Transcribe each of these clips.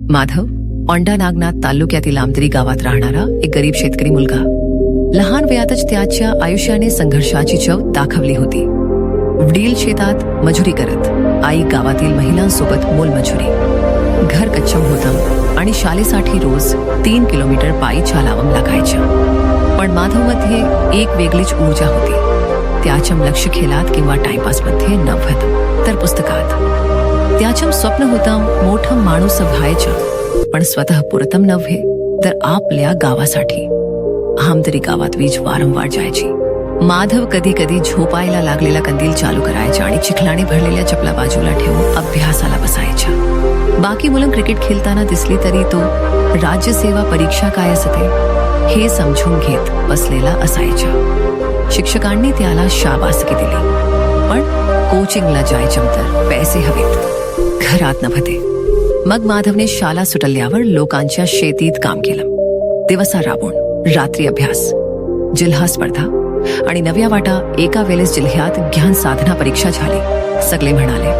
माधव औंढा नागनाथ तालुक्यातील आमदरी गावात राहणारा एक गरीब शेतकरी मुलगा. लहान वयातच त्याच्या आयुष्याने संघर्षाची चव दाखवली होती. वडील शेतात मजुरी करत आई गावातील महिलांसोबत मोलमजुरी. घर कच्चम होतं आणि शाळेसाठी रोज तीन किलोमीटर पायी चालावं लागायचं पण माधवमध्ये एक वेगळीच ऊर्जा होती. त्याच्या लक्ष खेळात किंवा टाइमपासमध्ये नव्हत तर पुस्तकात. त्याचं स्वप्न होतं मोठं माणूस व्हायचं. पण स्वतः पुरतम नव्हे तर आपल्या गावासाठी. आमतरी गावात वीज वारंवार जायची. माधव कधी कधी झोपायला लागलेला कंदील चालू करायचा आणि चिखलाने भरलेल्या चपला बाजूला ठेवून अभ्यासाला बसायच्या बाकी मुलं क्रिकेट खेळताना दिसली तरी तो राज्यसेवा परीक्षा काय असते हे समजून घेत बसलेला असायचा. शिक्षकांनी त्याला शाबासकी दिली. पण कोचिंगला जायचं तर पैसे हवेत. घरात नव्हते मग माधवने शाळा सुटल्यावर लोकांच्या शेतीत काम केलं. दिवसा राबून रात्री अभ्यास जिल्हा स्पर्धा आणि नव्या वाटा एका वेळेस जिल्ह्यात ज्ञान साधना परीक्षा झाली. सगळे म्हणाले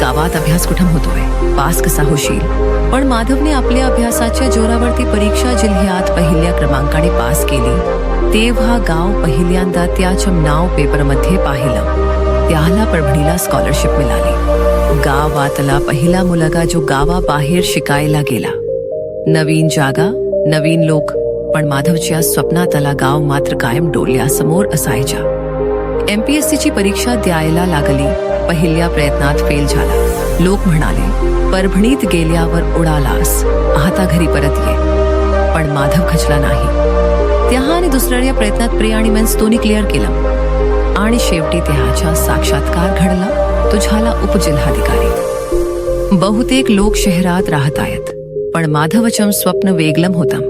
गावात अभ्यास कुठं होतोय? पास कसा होशील? पण माधवने आपल्या अभ्यासाच्या जोरावरती परीक्षा जिल्ह्यात पहिल्या क्रमांकाने पास केली. तेव्हा गाव पहिल्यांदा त्याचं नाव पेपरमध्ये पाहिलं. त्याला परभणीला स्कॉलरशिप मिळाली. गावातला पहिला मुलगा जो गावाबाहेर शिकायला गेला. नवीन जागा नवीन लोक पण माधवच्या स्वप्नातला गाव मात्र कायम डोळ्यासमोर असायच्या एमपीएससी ची परीक्षा द्यायला लागली पहिल्या प्रयत्नात फेल झाला. लोक म्हणाले परभणीत गेल्यावर उडालास आता घरी परत ये. पण माधव खचला नाही. त्या आणि दुसऱ्या प्रयत्नात प्रे आणि मेन्स दोन्ही क्लिअर केलं. आणि शेवटी त्याच्या साक्षात्कार घडला. तो झाला उपजिल्हाधिकारी. बहुतेक लोक शहरात राहत आहेत पण माधवचम स्वप्न वेगलम होतं.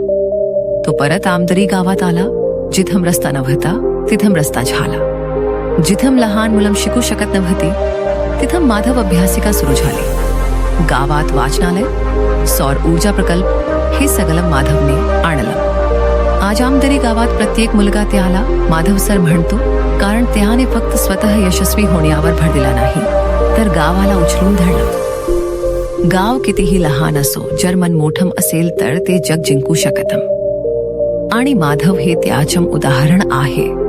तो परत आमदरी गावात आला जिथं रस्ता नव्हता तिथं रस्ता झाला. जिथं लहान मुलं शिकू शकत नव्हती तिथं माधव अभ्यासिका सुरू झाली. गावात वाचनालय सौर ऊर्जा प्रकल्प हे सगळं माधवने आणलं. आज आमदरी गावात प्रत्येक मुलगा त्याला माधव सर म्हणतो कारण त्याने फक्त स्वतः यशस्वी होण्यावर भर दिला नाही तर गावाला उचलून धरलं. गाव कितीही लहान असो जर मन मोठम असेल तर ते जग जिंकू शकतं. आणि माधव हे त्याचं उदाहरण आहे.